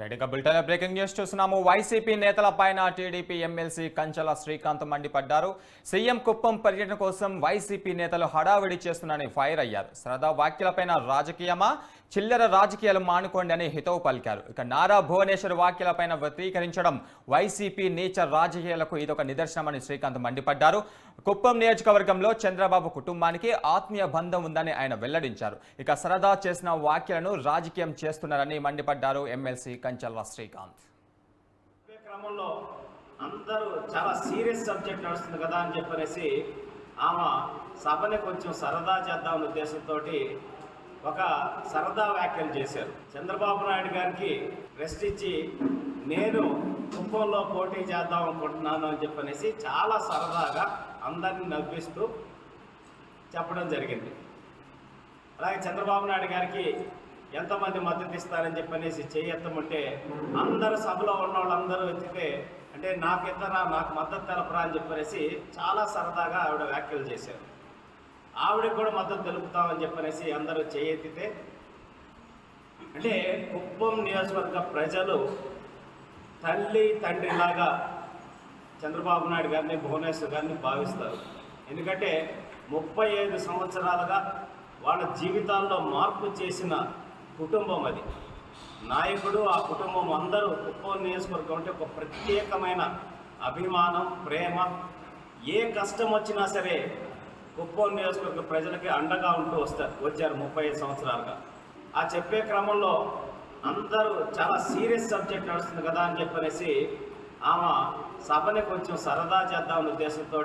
రెడ్డిగా bulletin breaking news చూస్తున్నాము. YCP నేతల పైన టీడీపీ ఎమ్మెల్సీ కంచల శ్రీకాంత్ మండిపడ్డారు. సీఎం కుప్పం పర్యటన కోసం వైసీపీ నేతలు హడావిడి చేస్తున్నారని ఫైర్ అయ్యారు. సరదా వ్యాఖ్యలపైన రాజకీయమా? చిల్లర రాజకీయాలు మానుకోండి అని హితవు పలికారు. ఇక నారా భువనేశ్వర్ వ్యాఖ్యలపైన వ్యతిరేకరించడం వైసీపీ నీచ రాజకీయాలకు ఇదొక నిదర్శనమని శ్రీకాంత్ మండిపడ్డారు. కుప్పం నియోజకవర్గంలో చంద్రబాబు కుటుంబానికి ఆత్మీయ బంధం ఉందని ఆయన వెల్లడించారు. ఇక సరదా చేసిన వ్యాఖ్యలను రాజకీయం చేస్తున్నారని మండిపడ్డారు ఎమ్మెల్సీ కంచల్ల శ్రీకాంత్. క్రమంలో అందరూ చాలా సీరియస్ సబ్జెక్ట్ నడుస్తుంది కదా అని చెప్పనేసి ఆమె సభని కొంచెం సరదా చేద్దామనే ఉద్దేశంతో ఒక సరదా వ్యాఖ్యలు చేశారు. చంద్రబాబు నాయుడు గారికి రెస్ట్ ఇచ్చి నేను కుప్పంలో పోటీ చేద్దాం అనుకుంటున్నాను అని చెప్పనేసి చాలా సరదాగా అందరిని నవ్విస్తూ చెప్పడం జరిగింది. అలాగే చంద్రబాబు నాయుడు గారికి ఎంతమంది మద్దతు ఇస్తారని చెప్పనేసి చేయెత్తమంటే అందరు సభలో ఉన్న వాళ్ళందరూ ఎత్తితే అంటే నాకు ఇద్దరా నాకు మద్దతు తెలపరా అని చెప్పనేసి చాలా సరదాగా ఆవిడ వ్యాఖ్యలు చేశారు. ఆవిడకి కూడా మద్దతు తెలుపుతామని చెప్పనేసి అందరూ చేయెత్తితే అంటే కుప్పం నియోజకవర్గ ప్రజలు తల్లి తండ్రిలాగా చంద్రబాబు నాయుడు గారిని భువనేశ్వర్ గారిని భావిస్తారు. ఎందుకంటే ముప్పై ఐదు సంవత్సరాలుగా వాళ్ళ జీవితాల్లో మార్పు చేసిన కుటుంబం అది. నాయకుడు ఆ కుటుంబం అందరూ కుప్పం నియోజకవర్గం అంటే ఒక ప్రత్యేకమైన అభిమానం ప్రేమ. ఏ కష్టం వచ్చినా సరే కుప్పం నియోజకవర్గ ప్రజలకి అండగా ఉంటూ వస్తారు వచ్చారు ముప్పై ఐదు సంవత్సరాలుగా. ఆ చెప్పే క్రమంలో అందరూ చాలా సీరియస్ సబ్జెక్ట్ నడుస్తుంది కదా అని చెప్పనేసి ఆమె సభని కొంచెం సరదా చేద్దామనే ఉద్దేశంతో